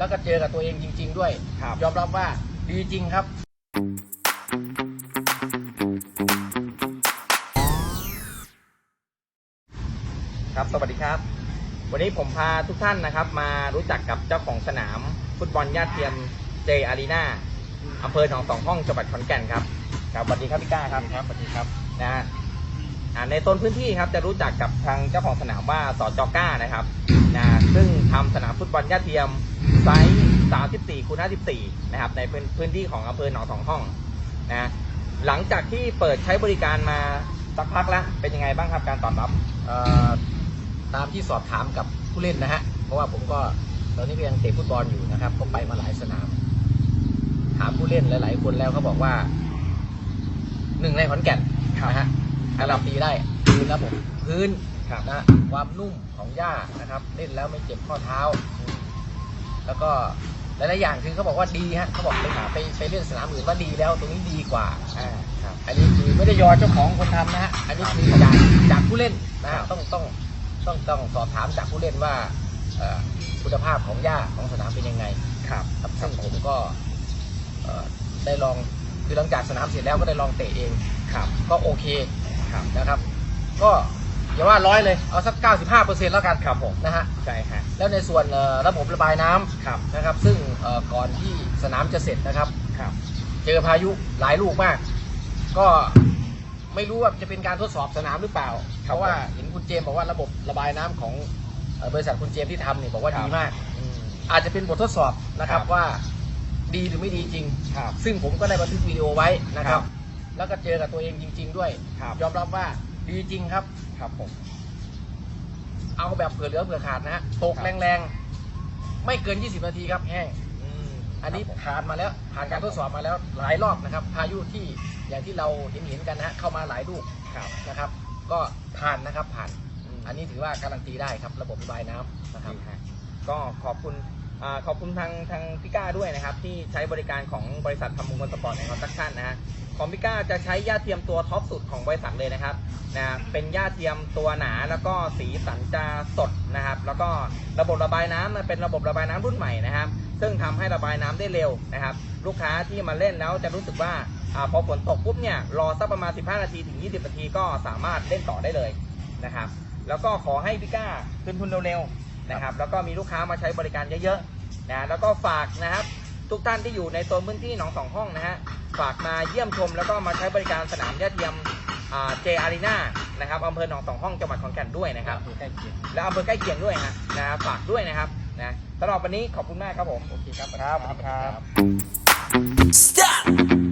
แล้วก็เจอกับตัวเองจริง ๆ ด้วย ครับ ยอมรับว่าดีจริงครับ ครับ สวัสดีครับ วันนี้ผมพาทุกท่านนะครับ มารู้จักกับเจ้าของสนาม ฟุตบอลญาติเทียมเจอารีนาอำเภอหนองสองห้องจังหวัดขอนแก่นครับ ครับสวัสดีครับพี่ก้าครับครับสวัสดีครับนะฮะอ่าในโซนพื้นที่ครับจะรู้จักกับทางเจ้าของสนามว่าสจก้านะครับนะซึ่งทำสนามฟุตบอลญาติเทียม ไซส์34คูณ54นะครับในพื้นพื้นที่ของอำเภอหนองสองห้องนะหลังจากที่เปิดใช้บริการมาสักพักแล้วเป็นยังไงบ้างครับการตอบรับเอ่อตามที่สอบถามกับผู้เล่นนะฮะ เพราะว่าผมก็ตอนนี้ก็ยังเตะฟุตบอลอยู่นะครับก็ไปมาหลายสนาม ถามผู้เล่นหลาย ๆ คนแล้วเขาบอกว่าหนึ่งในขอนแก่นนะฮะการันตีได้พื้นระบบพื้นครับนะความนุ่มของหญ้านะครับ เล่นแล้วไม่เจ็บข้อเท้า แล้วก็หลายๆอย่างคือเขาบอกว่าดีฮะเขาบอกไปหาไปไปเล่นสนามอื่นว่าดีแล้วตรงนี้ดีกว่าอ่าครับอันนี้คือไม่ได้ยอเจ้าของคนทำนะฮะอันนี้คือจากจากผู้เล่นนะครัฮะบต้องต้องต้องต้องสอบถามจากผู้เล่นว่าเอ่อคุณภาพของหญ้าของสนามเป็นยังไงครับครับซึ่งผมก็เอ่อได้ลองคือหลังจากสนามเสร็จแล้วก็ได้ลองเตะเองครับ ก็โอเคครับนะครับ ก็ อย่าว่าร้อยเลย เอาสัก 95เปอร์เซ็นต์แล้วกันครับผมนะฮะใช่ฮะแล้วในส่วนเอ่อระบบระบายน้ำครับนะครับ ซึ่งเอ่อก่อนที่สนามจะเสร็จนะครับ ครับเจอพายุหลายลูกมาก ก็ไม่รู้ว่าจะเป็นการทดสอบสนามหรือเปล่า เพราะว่าเห็นคุณเจมส์บอกว่าระบบระบายน้ำของเอ่อบริษัทคุณเจมส์ที่ทำเนี่ยบอกว่าดีมาก อืม อาจจะเป็นบททดสอบนะครับครับ ว่าดีหรือไม่ดีจริง ครับ ซึ่งผมก็ได้บันทึกวิดีโอไว้นะคครัรับบแล้วก็เจอกับตัวเองจริง ๆ ด้วย ครับ ยอมรับว่า ดีจริงครับ ครับผม เอาแบบเผื่อเหลือเผื่อขาดนะฮะตกครับ แรงๆ ไม่เกิน 20 นาทีครับแห้ง อืมอันนี้ครับผม ผ่านมาแล้วผ่านการทดสอบมาแล้วหลายรอบนะครับ พายุที่อย่างที่เราเห็นเห็นๆกันนะฮะเข้ามาหลายลูกครับ นะครับ ก็ผ่านนะครับผ่านมอันนี้ถือว่าการันตีได้ครับ ระบบระบายน้ำนะครับ ดีฮะก็ขอบคุณอ่าขอบคุณทางทางพิก้าด้วยนะครับ ที่ใช้บริการของบริษัททำมงคลสปอร์ตแอนด์คอนสตรักชั่นนะฮะ ของพิก้าจะใช้หญ้าเทียมตัวท็อปสุดของบริษัทเลยนะครับนะเป็นหญ้าเทียมตัวหนาแล้วก็สีสันจะสดนะครับ แล้วก็ระบบระบายน้ำเป็นระบบระบายน้ำรุ่นใหม่นะครับ ซึ่งทำให้ระบายน้ำได้เร็วนะครับ ลูกค้าที่มาเล่นแล้วจะรู้สึกว่าอพอฝนตกปุ๊บเนี่ยรอสักประมาณ 15 นาทีถึง 20 นาทีก็สามารถเล่นต่อได้เลยนะครับ แล้วก็ขอให้พี่ก้าขึ้นทุนเร็วๆนะครับ แล้วก็มีลูกค้ามาใช้บริการเยอะๆนะแล้วก็ฝากนะครับ ทุกท่านที่อยู่ในโซนพื้นที่หนองสองห้องนะฮะฝากมาเยี่ยมชมแล้วก็มาใช้บริการสนามยาเทียมเจอารีนานะครับอำเภอหนองสองห้องจังหวัดขอนแก่นด้วยนะครับใกล้เคียงและอำเภอใกล้เคียงด้วยฮะนะฝากด้วยนะครับนะสำหรับวันนี้ขอบคุณมากครับผมโอเคครับครับสวัสดีครับ Stay